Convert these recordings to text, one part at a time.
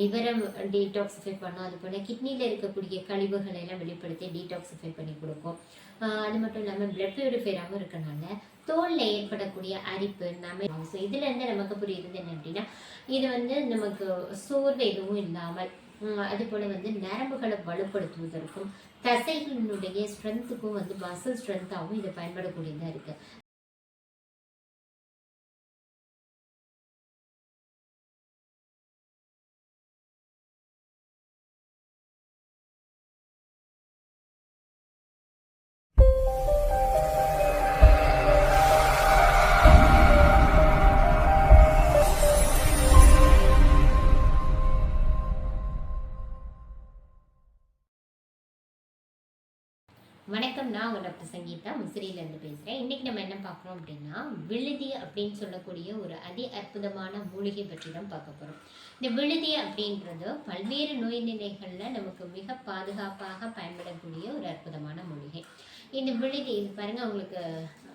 லிவரை டீடாக்சிஃபை பண்ணும். அது போல் கிட்னியில் இருக்கக்கூடிய கழிவுகளை எல்லாம் வெளிப்படுத்தி டீடாக்சிஃபை பண்ணி கொடுக்கும். அது மட்டும் இல்லாமல் பிளட் பியூரிஃபைராகவும் இருக்கனால தோலில் ஏற்படக்கூடிய அரிப்பு நமை ஸோ இதுலேருந்து நமக்கு புரியுறது என்ன அப்படின்னா இது வந்து நமக்கு சோர்வு எதுவும் இல்லாமல் அது போல் வந்து நரம்புகளை வலுப்படுத்துவதற்கும் தசைகளினுடைய ஸ்ட்ரென்த்துக்கும் வந்து மசில் ஸ்ட்ரென்த்தாகவும் இது பயன்படக்கூடியதாக இருக்குது வணக்கம் நான் உங்கள் டாக்டர் சங்கீதா முசிறியிலேருந்து பேசுகிறேன். இன்றைக்கி நம்ம என்ன பார்க்குறோம் அப்படின்னா விழுதி அப்படின்னு சொல்லக்கூடிய ஒரு அதி அற்புதமான மூலிகை பற்றி தான் பார்க்க போகிறோம் இந்த விழுதி அப்படின்றது பல்வேறு நோய் நிலைகளில் நமக்கு மிக பாதுகாப்பாக பயன்படக்கூடிய ஒரு அற்புதமான மூலிகை. இந்த விழுதி இது பாருங்கள் உங்களுக்கு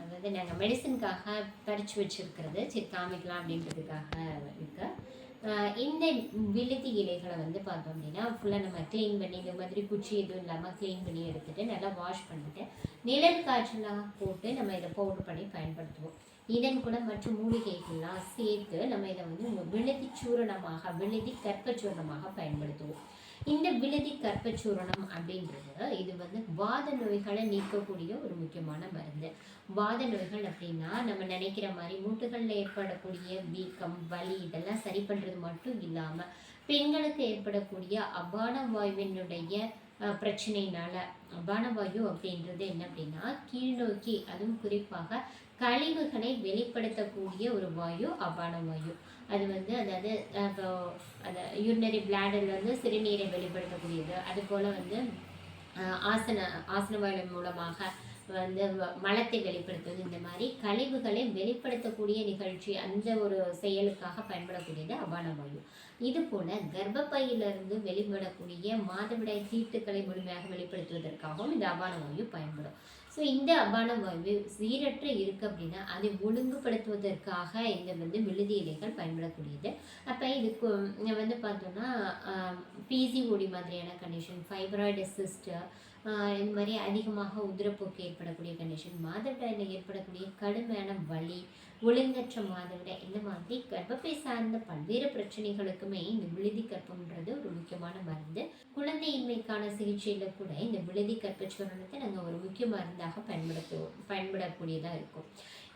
அதாவது நாங்கள் மெடிசனுக்காக பறித்து வச்சுருக்கிறது சரி காமிக்கலாம் அப்படின்றதுக்காக இந்த விழுதி இலைகளை வந்து பார்த்தோம் அப்படின்னா ஃபுல்லாக நம்ம க்ளீன் பண்ணி இந்த மாதிரி குச்சி எதுவும் இல்லாமல் க்ளீன் பண்ணி எடுத்துகிட்டு நல்லா வாஷ் பண்ணிவிட்டு நிழல் காய்ச்சலாக போட்டு நம்ம இதை பவுடர் பண்ணி பயன்படுத்துவோம். இதன் கூட மற்ற மூலிகைகள்லாம் சேர்த்து நம்ம இதை வந்து விழுதி சூரணமாக விழுதி கற்பச்சூரணமாக பயன்படுத்துவோம். இந்த விழுதி கற்பச்சூரணம் அப்படின்றது இது வந்து வாத நோய்களை நீக்கக்கூடிய ஒரு முக்கியமான மருந்து. வாத நோய்கள் அப்படின்னா நம்ம நினைக்கிற மாதிரி மூட்டுகளில் ஏற்படக்கூடிய வீக்கம் வலி இதெல்லாம் சரி பண்ணுறது மட்டும் இல்லாமல் பெண்களுக்கு ஏற்படக்கூடிய அபான வாயுவினுடைய பிரச்சனையினால அபான வாயு அப்படின்றது என்ன அப்படின்னா கீழ்நோக்கி அதுவும் குறிப்பாக கழிவுகளை வெளிப்படுத்தக்கூடிய ஒரு வாயு அபான வாயு அது வந்து அதாவது இப்போ அந்த யூரினரி பிளாடர்ல வந்து சிறுநீரை வெளிப்படுத்தக்கூடியது. அதுபோல் வந்து ஆசன ஆசன வாயு மூலமாக வந்து மலத்தை வெளிப்படுத்துவது இந்த மாதிரி கழிவுகளை வெளிப்படுத்தக்கூடிய நிகழ்ச்சி அந்த ஒரு செயலுக்காக பயன்படக்கூடியது அபான வாயு இது போல கர்ப்பப்பையிலிருந்து வெளிப்படக்கூடிய மாதவிடாய் தீட்டுக்களை முழுமையாக வெளிப்படுத்துவதற்காகவும் இந்த அபான வாயு பயன்படும். ஸோ இந்த அபான வாயு சீரற்ற இருக்குது அப்படின்னா அதை ஒழுங்குபடுத்துவதற்காக இந்த வந்து விழுதி இலைகள் பயன்படக்கூடியது. அப்போ இதுக்கு வந்து பார்த்தோம்னா பிசிஓடி மாதிரியான கண்டிஷன் ஃபைப்ராய்டு சிஸ்டர் இந்த மாதிரி அதிகமாக உதிரப்போக்கு ஏற்படக்கூடிய கண்டிஷன் மாதவிடாயில் ஏற்படக்கூடிய கடுமையான வலி ஒழுங்கற்ற மாதவிடாய் இந்த மாதிரி கர்ப்பப்பை சார்ந்த பல்வேறு பிரச்சனைகளுக்குமே இந்த விழுதி கற்பம்ன்றது ஒரு முக்கியமான மருந்து. குழந்தையின்மைக்கான சிகிச்சையில் கூட இந்த விழுதி கற்பச்சூரணத்தை நாங்கள் ஒரு முக்கிய மருந்தாக பயன்படுத்துவோம் பயன்படக்கூடியதாக இருக்கும்.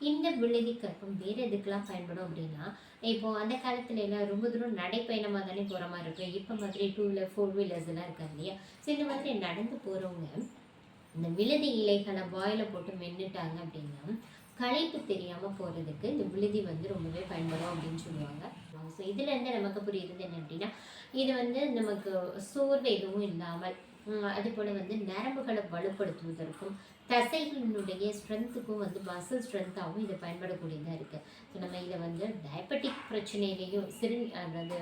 இந்த விழுதி கற்பம் வேறு எதுக்கெல்லாம் பயன்படும் அப்படின்னா இப்போது அந்த காலத்துல எல்லாம் ரொம்ப தூரம் நடைப்பயணமாக தானே போகிற மாதிரி இருக்கும். இப்போ மாதிரி டூ வீலர் ஃபோர் வீலர்ஸ் எல்லாம் இருக்காங்க இல்லையா? ஸோ இந்த மாதிரி நடந்து போகிறவங்க இந்த விழுதி இலைகளை வாயில் போட்டு மென்னுட்டாங்க அப்படின்னா களைப்பு தெரியாமல் போகிறதுக்கு இந்த விழுதி வந்து ரொம்பவே பயன்படும் அப்படின்னு சொல்லுவாங்க. ஸோ இதுலேருந்து நமக்கு புரியுறது என்ன அப்படின்னா இது வந்து நமக்கு சோர்வு எதுவும் இல்லாமல் அதுபோல் வந்து நரம்புகளை வலுப்படுத்துவதற்கும் தசைகளினுடைய ஸ்ட்ரென்த்துக்கும் வந்து மசில் ஸ்ட்ரென்த்தாகவும் இதை பயன்படக்கூடியதாக இருக்குது ஸோ நம்ம இதை வந்து டயபெட்டிக் பிரச்சனையிலையும் சிறு அதாவது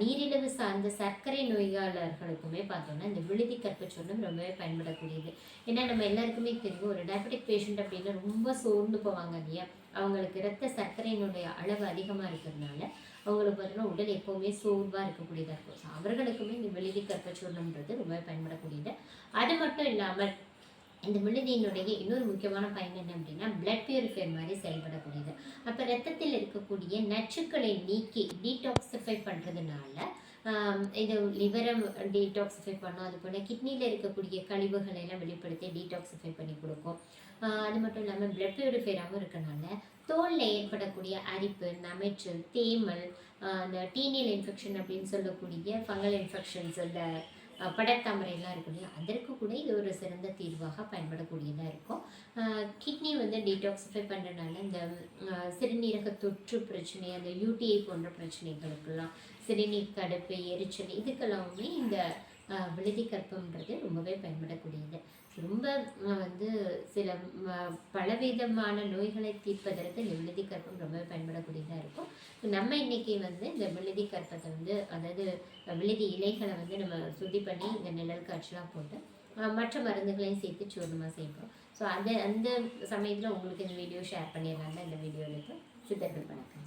நீரிழிவு சார்ந்த சர்க்கரை நோயாளர்களுக்குமே பார்த்தோம்னா இந்த விழுதி கற்பச்சூர்ணம் ரொம்பவே பயன்படக்கூடியது. ஏன்னா நம்ம எல்லாருக்குமே தெரியும் ஒரு டயபெட்டிக் பேஷண்ட் அப்படின்னா ரொம்ப சோர்ந்து போவாங்க இல்லையா? அவங்களுக்கு இரத்த சர்க்கரையினுடைய அளவு அதிகமாக இருக்கிறதுனால. அவங்களுக்கு பார்த்தீங்கன்னா உடல் எப்போவுமே சோர்வாக இருக்கக்கூடியதாக இருக்கும். ஸோ அவர்களுக்குமே இந்த விழுதி கற்பச்சூர்ணம்ன்றது ரொம்பவே பயன்படக்கூடியது. அது மட்டும் இல்லாமல் இந்த விழுதியினுடைய இன்னொரு முக்கியமான பயன் என்ன அப்படின்னா பிளட் பியூரிஃபையர் மாதிரி செயல்படக்கூடியது. அப்போ ரத்தத்தில் இருக்கக்கூடிய நச்சுக்களை நீக்கி டீடாக்சிஃபை பண்ணுறதுனால இது லிவரை டீடாக்சிஃபை பண்ணும். அது போல் கிட்னியில் இருக்கக்கூடிய கழிவுகளை எல்லாம் வெளிப்படுத்தி டீடாக்சிஃபை பண்ணி கொடுக்கும். அது மட்டும் இல்லாமல் பிளட் பியூரிஃபைராகவும் இருக்கனால தோலில் ஏற்படக்கூடிய அரிப்பு நமைச்சல் தேமல் அந்த டீனியல் இன்ஃபெக்ஷன் அப்படின்னு சொல்லக்கூடிய ஃபங்கல் இன்ஃபெக்ஷன்ஸ் இந்த அஹ் படர்தாமரைலாம் இருக்கும் இல்லையா அதற்கு கூட இது ஒரு சிறந்த தீர்வாக பயன்படக்கூடியதாக இருக்கும். கிட்னி வந்து டீடாக்சிஃபை பண்ணுறதுனால இந்த சிறுநீரக தொற்று பிரச்சனை அந்த யூடிஐ போன்ற பிரச்சனைகளுக்கெல்லாம் சிறுநீர் கடுப்பு எரிச்சல் இதுக்கெல்லாமே இந்த விழுதி கற்பம்ன்றது ரொம்பவே பயன்படக்கூடியது. ரொம்ப வந்து சில பலவிதமான நோய்களை தீர்ப்பதற்கு இந்த கற்பம் ரொம்ப பயன்படக்கூடியதாக இருக்கும். நம்ம இன்னைக்கு வந்து இந்த விழுதி கற்பத்தை வந்து அதாவது விழுதி இலைகளை வந்து நம்ம சுத்தி பண்ணி இந்த நிழல் காய்ச்சலாக போட்டு மற்ற மருந்துகளையும் சேர்த்து சூர்ணமாக செய்வோம். ஸோ அந்த அந்த சமயத்தில் உங்களுக்கு இந்த வீடியோ ஷேர் பண்ணிடுறாங்க இந்த வீடியோவில் சித்தர்கள் வணக்கம்.